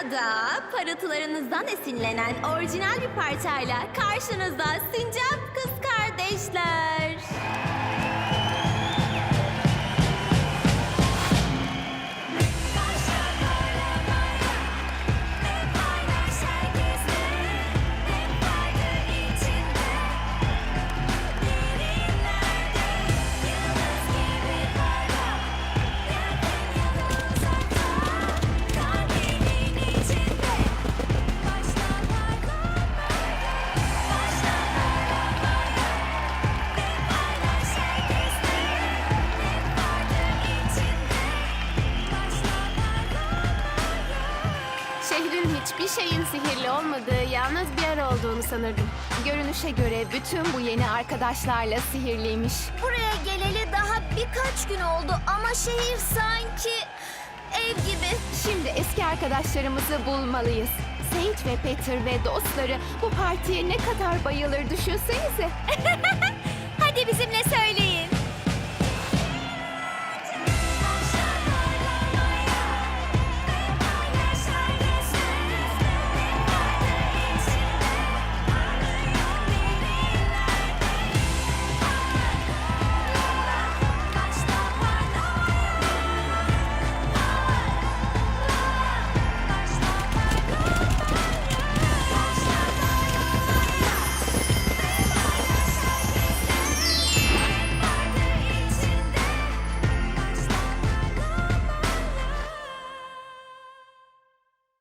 Sırada parıltılarınızdan esinlenen orijinal bir parçayla karşınızda Sincap Kız Kardeşler. Şehrin hiçbir şeyin sihirli olmadığı yalnız bir yer olduğunu sanırdım. Görünüşe göre bütün bu yeni arkadaşlarla sihirliymiş. Buraya geleli daha birkaç gün oldu ama şehir sanki ev gibi. Şimdi eski arkadaşlarımızı bulmalıyız. Sage ve Peter ve dostları bu partiye ne kadar bayılır düşünsenize.